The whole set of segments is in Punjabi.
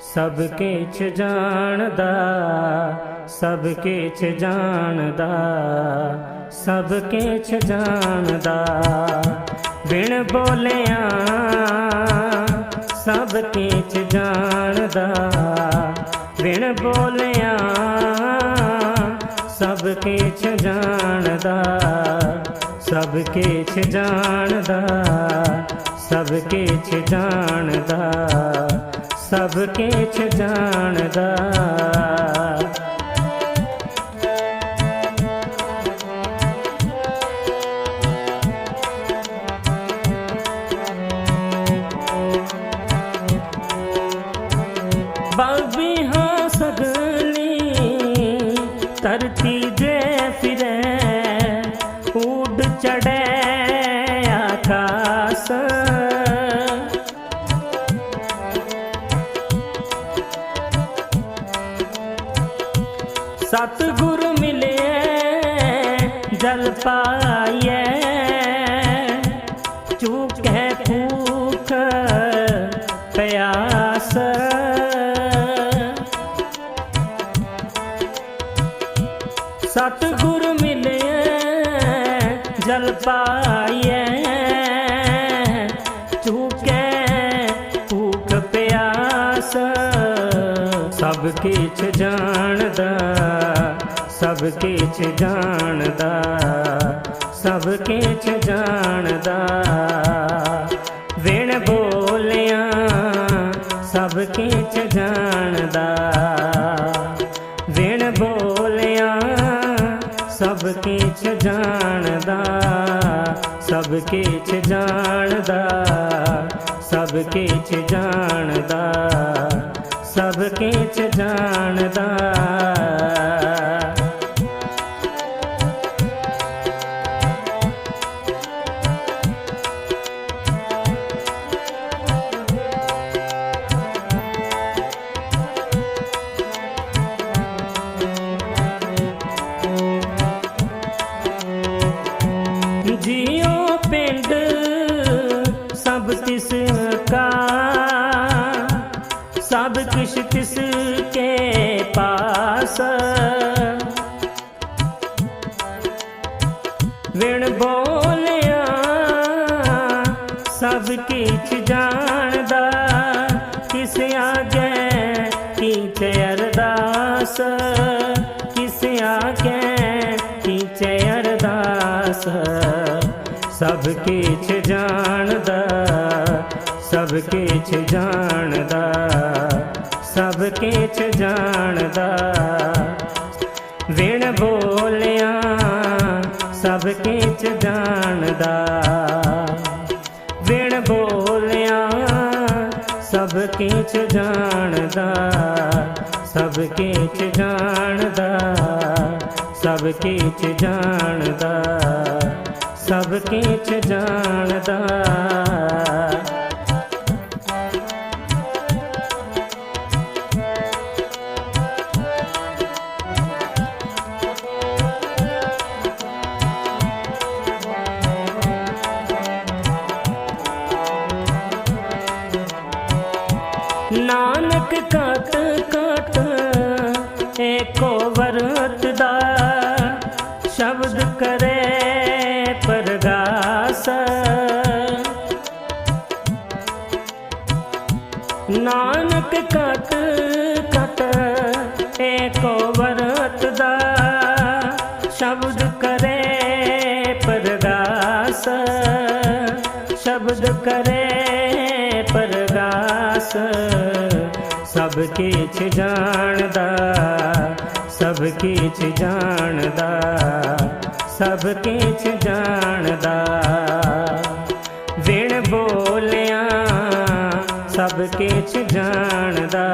ਸਭ ਕਿਛ ਜਾਣਦਾ, ਸਭ ਕਿਛ ਜਾਣਦਾ, ਸਭ ਕਿਛ ਜਾਣਦਾ। ਬਿਨ ਬੋਲਿਆ, ਸਭ ਕਿਛ ਜਾਣਦਾ। ਬਿਨ ਬੋਲਿਆ, ਸਭ ਕਿਛ ਜਾਣਦਾ, ਸਭ ਕਿਛ ਜਾਣਦਾ, ਸਭ ਕਿਛ ਜਾਣਦਾ। ਸਭ ਕਿਛ ਜਾਣਦਾ। ਭੂਖ ਪਿਆਸ ਸਤਿਗੁਰ ਮਿਲਿਐ ਜਲ ਪਾਈਐ ਚੂਕੈ ਭੂਖ ਪਿਆਸ ਸਭ ਕਿਛ ਜਾਣਦਾ ਸਭ ਕਿਛ ਜਾਣਦਾ ਸਭ ਕਿਛ ਜਾਣਦਾ ਬੋਲਿਆ ਸਭ ਕਿਛ ਜਾਣਦਾ ਸਭ ਕਿਛ ਜਾਣਦਾ ਸਭ ਕਿਛ ਜਾਣਦਾ ਸਭ ਕਿਛ ਜਾਣਦਾ। ਜਿਉ ਪਿੰਡ, ਸਭ ਤਿਸ ਕਾ। ਸਭ ਕਿਛ ਤਿਸ ਕੇ ਪਾਸ। ਵਿਣ ਬੋਲਿਆ, ਸਭ ਕਿਛ ਜਾਣਦਾ ਸਭ ਕਿਛ ਜਾਣਦਾ ਸਭ ਕਿਛ ਜਾਣਦਾ ਸਭ ਕਿਛ ਜਾਣਦਾ। ਵਿਣ ਬੋਲਿਆ ਸਭ ਕਿਛ ਜਾਣਦਾ। ਵਿਣ ਬੋਲਿਆ ਸਭ ਕਿਛ ਜਾਣਦਾ ਸਭ ਕਿਛ ਜਾਣਦਾ ਸਭ ਕਿਛ ਜਾਣਦਾ। ਸਭ ਕਿਛ ਜਾਣਦਾ। ਸ਼ਬਦ ਕਰੇ ਸਭ ਕਿਛ ਜਾਣਦਾ, ਸਭ ਕਿਛ ਜਾਣਦਾ, ਸਭ ਕਿਛ ਜਾਣਦਾ। ਵਿਣ ਬੋਲਿਆ, ਸਭ ਕਿਛ ਜਾਣਦਾ।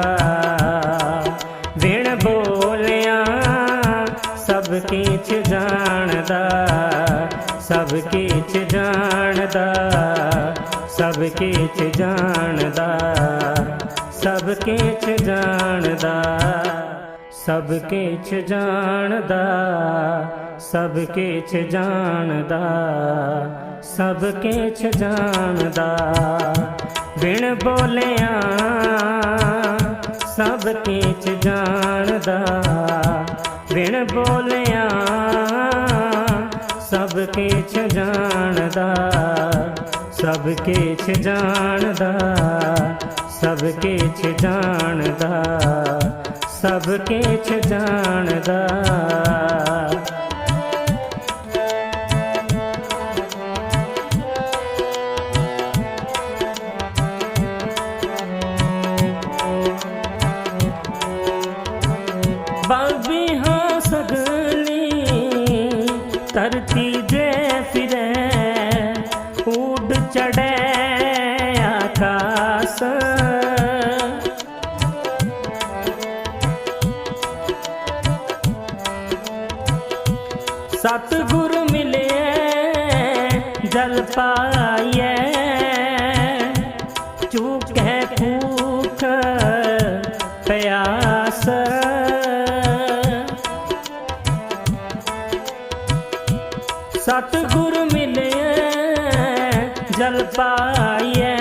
ਵਿਣ ਬੋਲਿਆ, ਸਭ ਕਿਛ ਜਾਣਦਾ, ਸਭ ਕਿਛ ਜਾਣਦਾ। ਸਭ ਕਿਛ ਜਾਣਦਾ, ਸਭ ਕਿਛ ਜਾਣਦਾ, ਸਭ ਕਿਛ ਜਾਣਦਾ, ਸਭ ਕਿਛ ਜਾਣਦਾ, ਸਭ ਕਿਛ ਜਾਣਦਾ। ਬਿਨ ਬੋਲਿਆ, ਸਭ ਕੀਚ ਜਾਣਦਾ। ਬਿਨ ਬੋਲਿਆ, ਸਭ ਕੀਚ ਜਾਣਦਾ। ਸਭ ਕੀਚ ਜਾਣਦਾ ਸਭ ਕੀਚ ਜਾਣਦਾ ਸਭ ਕੀਚ ਜਾਣਦਾ। ਭੂਖ ਪਿਆਸ। ਸਤਿਗੁਰ ਮਿਲਿਆ ਜਲ ਪਾਈਐ।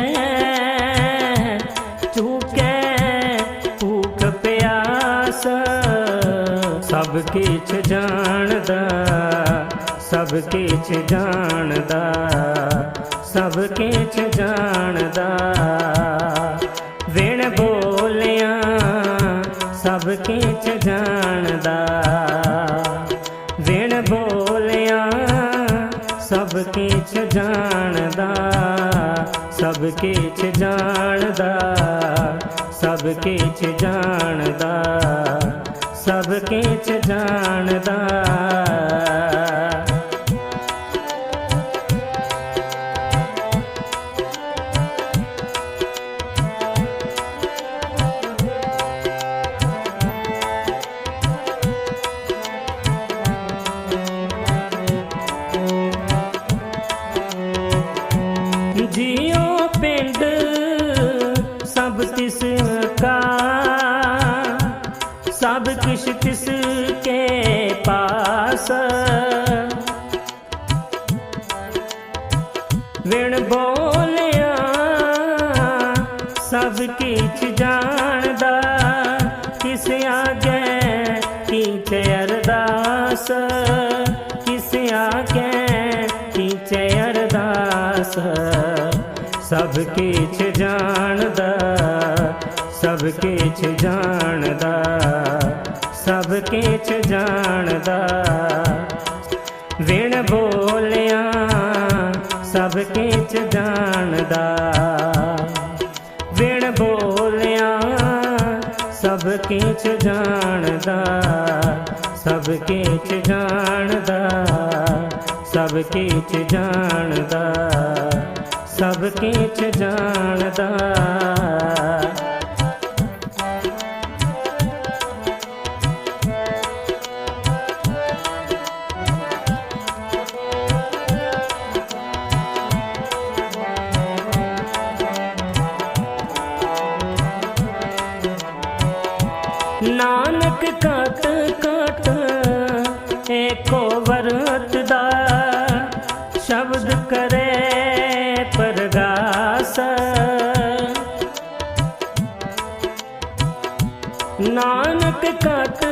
ਚੂਕੈ ਭੂਖ ਪਿਆਸ, ਸਭ ਕੀਛ ਜਾਣਦਾ, ਸਭ ਕੀਛ ਜਾਣਦਾ, ਸਭ ਕੀਛ ਜਾਣਦਾ। ਸਭ ਕੀਛ ਜਾਣਦਾ। ਵਿਣ ਬੋਲਿਆ, ਸਭ ਕੀਛ ਜਾਣਦਾ। ਸਭ ਕੀਛ ਜਾਣਦਾ, ਸਭ ਕੀਛ ਜਾਣਦਾ। ਸਭ ਕੀਛ ਜਾਣਦਾ। ਸਭ ਕਿਛ ਤਿਸ ਕੇ ਪਾਸ? ਵਿਣ ਬੋਲਿਆ, ਸਭ ਕਿਛ ਜਾਣਦਾ, ਕਿਸ ਆਗੇ ਕੀਚੇ ਅਰਦਾਸ? ਕਿਸ ਆਗੇ ਕੀਚੇ ਅਰਦਾਸ? ਸਭ ਕਿਛ ਜਾਣਦਾ, ਸਭ ਕਿਛ ਜਾਣਦਾ। ਸਭ ਕਿਛ ਜਾਣਦਾ। ਵਿਣ ਬੋਲਿਆ, ਸਭ ਕਿਛ ਜਾਣਦਾ। ਵਿਣ ਬੋਲਿਆ, ਸਭ ਕਿਛ ਜਾਣਦਾ। ਸਭ ਕਿਛ ਜਾਣਦਾ, ਸਭ ਕਿਛ ਜਾਣਦਾ। ਸਭ ਕਿਛ ਜਾਣਦਾ। ਕਟ ਕਟ ਏਕੋ ਵਰਤ ਦਾ ਸ਼ਬਦ ਕਰੇ ਪਰਗਾਸ। ਨਾਨਕ ਕਟ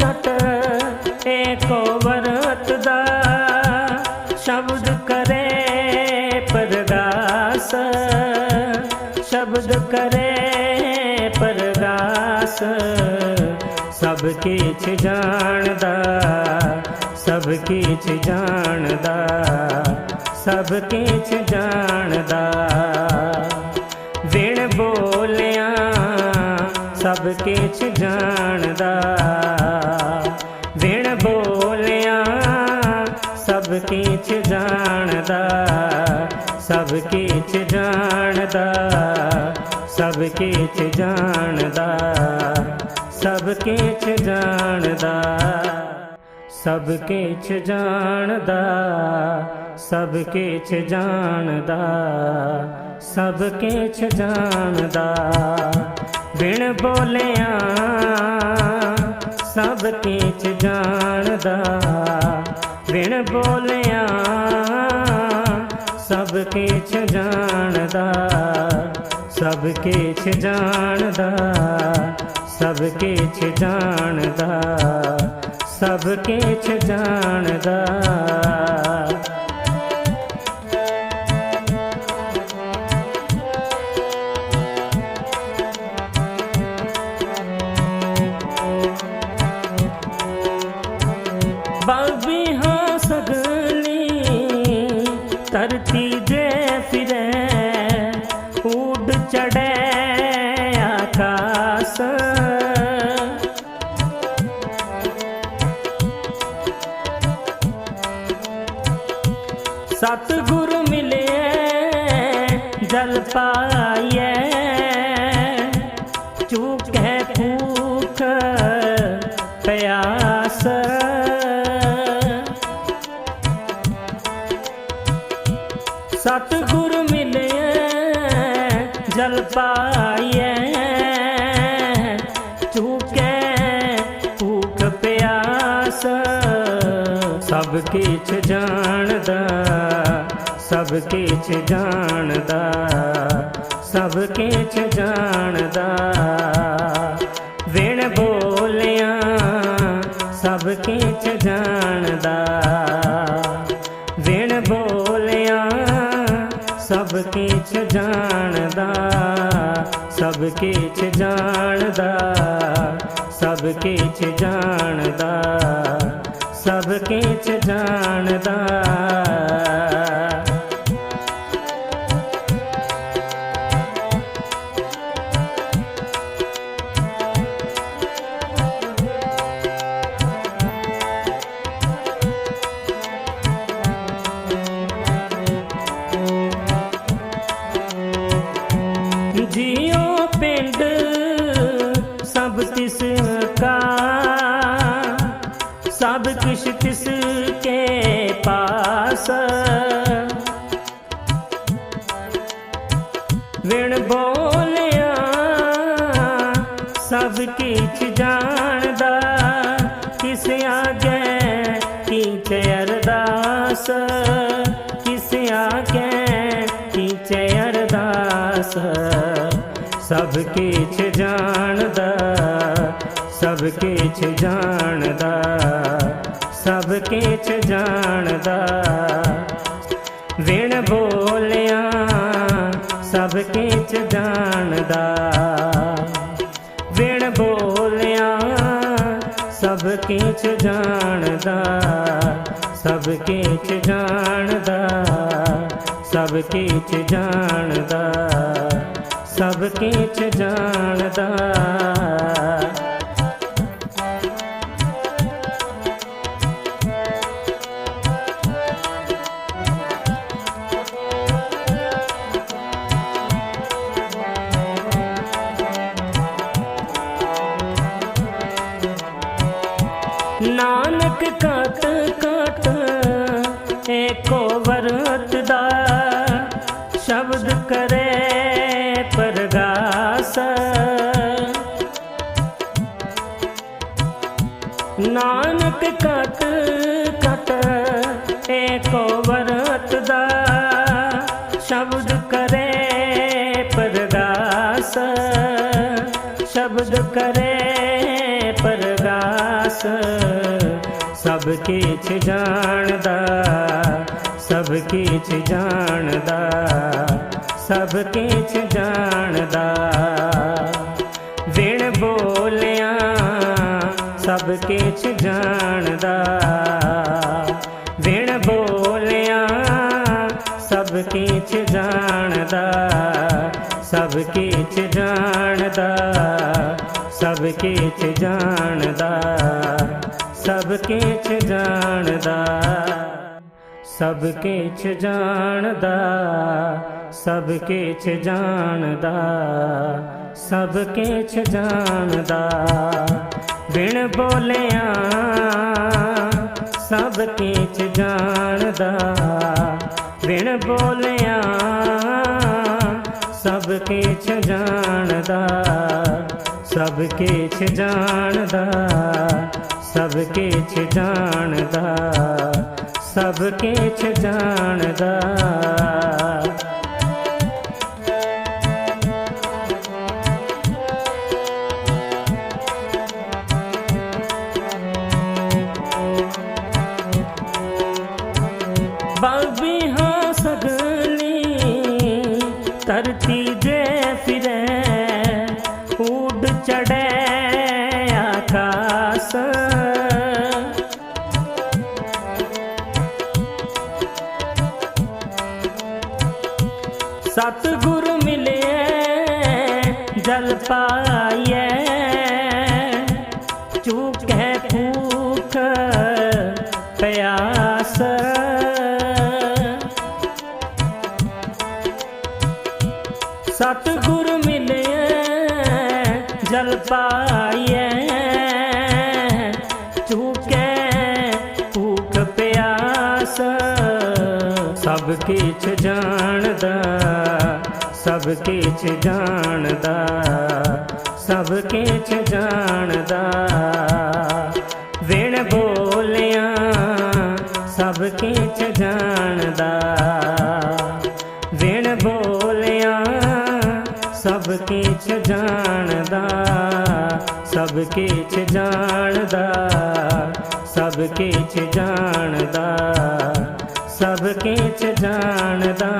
ਕਟ ਏਕੋ ਵਰਤ ਦਾ ਸ਼ਬਦ ਕਰੇ ਪਰਗਾਸ। ਸ਼ਬਦ ਕਰੇ ਪਰਗਾਸ। ਕੀਛ ਜਾਣਦਾ, ਸਭ ਕੀਛ ਜਾਣਦਾ, ਸਭ ਕੀਛ ਜਾਣਦਾ। ਵਿਣ ਬੋਲਿਆ ਸਭ ਕੀਛ ਜਾਣਦਾ ਵਿਣ ਬੋਲਿਆ ਸਭ ਕੀਛ ਜਾਣਦਾ, ਸਭ ਕੀਛ ਜਾਣਦਾ, ਸਭ ਕੀਛ ਜਾਣਦਾ। ਸਭ ਕੀਛ ਜਾਣਦਾ, ਸਭ ਕੀਛ ਜਾਣਦਾ, ਸਭ ਕੀਛ ਜਾਣਦਾ, ਸਭ ਕੀਛ ਜਾਣਦਾ। ਬਿਨ ਬੋਲਿਆ, ਸਭ ਕੀਛ ਜਾਣਦਾ। ਬਿਨ ਬੋਲਿਆ, ਸਭ ਕੀਛ ਜਾਣਦਾ, ਸਭ ਕੀਛ ਜਾਣਦਾ। ਸਭ ਕਿਛ ਜਾਣਦਾ ਸਭ ਕਿਛ ਜਾਣਦਾ। ਕਿਛ ਜਾਣਦਾ, ਸਭ ਕਿਛ ਜਾਣਦਾ, ਸਭ ਕਿਛ ਜਾਣਦਾ। ਵਿਣ ਬੋਲਿਆ, ਸਭ ਕਿਛ ਜਾਣਦਾ। ਵਿਣ ਬੋਲਿਆ, ਸਭ ਕਿਛ ਜਾਣਦਾ, ਸਭ ਕਿਛ ਜਾਣਦਾ, ਸਭ ਕਿਛ ਜਾਣਦਾ। ਸਭ ਕਿਛ ਜਾਣਦਾ। ਸਭ ਕਿਛ ਤਿਸ ਕੇ ਪਾਸ ਵਿਣ ਬੋਲਿਆ ਸਭ ਕਿਛ ਜਾਣਦਾ ਕਿਸ ਆਗੇ ਕੀਚ ਅਰਦਾਸ ਕਿਸ ਆਗੇ ਕੀਚ ਅਰਦਾਸ ਸਭ ਕਿਛ ਜਾਣਦਾ ਸਭ ਕਿਛ ਜਾਣਦਾ ਸਭ ਕਿਛ ਜਾਣਦਾ। ਵਿਣ ਬੋਲਿਆ, ਸਭ ਕਿਛ ਜਾਣਦਾ। ਵਿਣ ਬੋਲਿਆ, ਸਭ ਕਿਛ ਜਾਣਦਾ। ਸਭ ਕਿਛ ਜਾਣਦਾ, ਸਭ ਕਿਛ ਜਾਣਦਾ। ਸਭ ਕਿਛ ਜਾਣਦਾ। ਨਾਨਕ ਕਤ ਕਤ ਏਕੋ ਵਰਤ ਦਾ ਸ਼ਬਦ ਕਰੇ ਪਰਗਾਸ। ਨਾਨਕ ਕਤ ਕਤ ਏਕੋ ਵਰਤ ਦਾ ਸ਼ਬਦ ਕਰੇ ਪਰਗਾਸ। ਸ਼ਬਦ ਕਰੇ ਪਰਗਾਸ। ਸਭ ਕਿਛ ਜਾਣਦਾ ਸਭ ਕਿਛ ਜਾਣਦਾ ਸਭ ਕਿਛ ਜਾਣਦਾ। ਵਿਣ ਬੋਲਿਆ ਸਭ ਕਿਛ ਜਾਣਦਾ ਵਿਣ ਬੋਲਿਆ ਸਭ ਕਿਛ ਜਾਣਦਾ ਸਭ ਕਿਛ ਜਾਣਦਾ ਸਭ ਕਿਛ ਜਾਣਦਾ। ਸਭ ਕਿਛ ਜਾਣਦਾ, ਸਭ ਕਿਛ ਜਾਣਦਾ, ਸਭ ਕਿਛ ਜਾਣਦਾ, ਸਭ ਕਿਛ ਜਾਣਦਾ। ਬਿਨ ਬੋਲਿਆ, ਸਭ ਕਿਛ ਜਾਣਦਾ। ਬਿਨ ਬੋਲਿਆ, ਸਭ ਕਿਛ ਜਾਣਦਾ। ਸਭ ਕਿਛ ਜਾਣਦਾ ਸਭ ਕਿਛ ਜਾਣਦਾ ਸਭ ਕਿਛ ਜਾਣਦਾ। ਸਭ ਕਿਛ ਜਾਣਦਾ, ਸਭ ਕਿਛ ਜਾਣਦਾ। ਵਿਣ ਬੋਲਿਆ ਸਭ ਕਿਛ ਜਾਣਦਾ, ਵਿਣ ਬੋਲਿਆ ਸਭ ਕਿਛ ਜਾਣਦਾ, ਸਭ ਕਿਛ ਜਾਣਦਾ, ਸਭ ਕਿਛ ਜਾਣਦਾ, ਸਭ ਕਿਛ ਜਾਣਦਾ।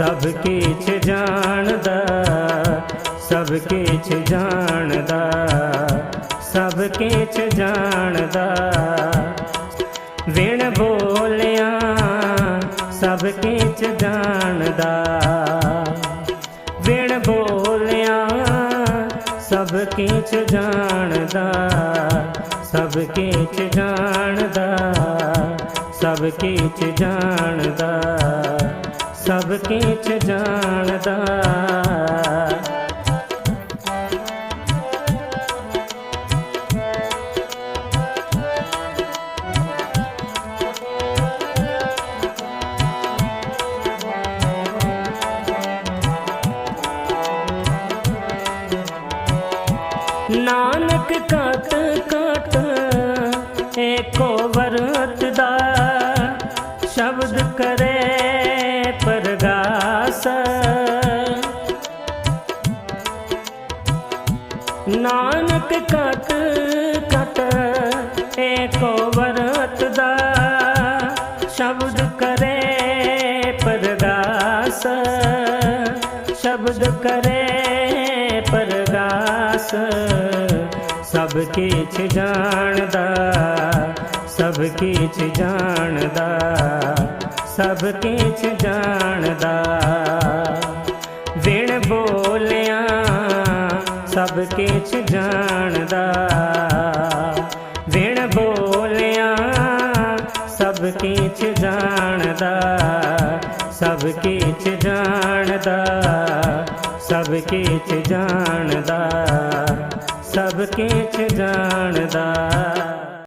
ਸਭ ਕਿਛ ਜਾਣਦਾ, ਸਭ ਕਿਛ ਜਾਣਦਾ, ਸਭ ਕਿਛ ਜਾਣਦਾ। ਵਿਣ ਬੋਲਿਆ, ਸਭ ਕਿਛ ਜਾਣਦਾ। ਵਿਣ ਬੋਲਿਆ, ਸਭ ਕਿਛ ਜਾਣਦਾ, ਸਭ ਕਿਛ ਜਾਣਦਾ, ਸਭ ਕਿਛ ਜਾਣਦਾ। ਸਭ ਕਿਛ ਜਾਣਦਾ ਕਰੇ ਪਰਗਾਸ ਸਭ ਕਿਛ ਜਾਣਦਾ, ਸਭ ਕਿਛ ਜਾਣਦਾ, ਸਭ ਕਿਛ ਜਾਣਦਾ। ਵਿਣ ਬੋਲਿਆ ਸਭ ਕਿਛ ਜਾਣਦਾ। ਵਿਣ ਬੋਲਿਆ ਸਭ ਕਿਛ ਜਾਣਦਾ, ਸਭ ਕਿਛ ਜਾਣਦਾ। ਸਭ ਕਿਛ ਜਾਣਦਾ ਸਭ ਕਿਛ ਜਾਣਦਾ।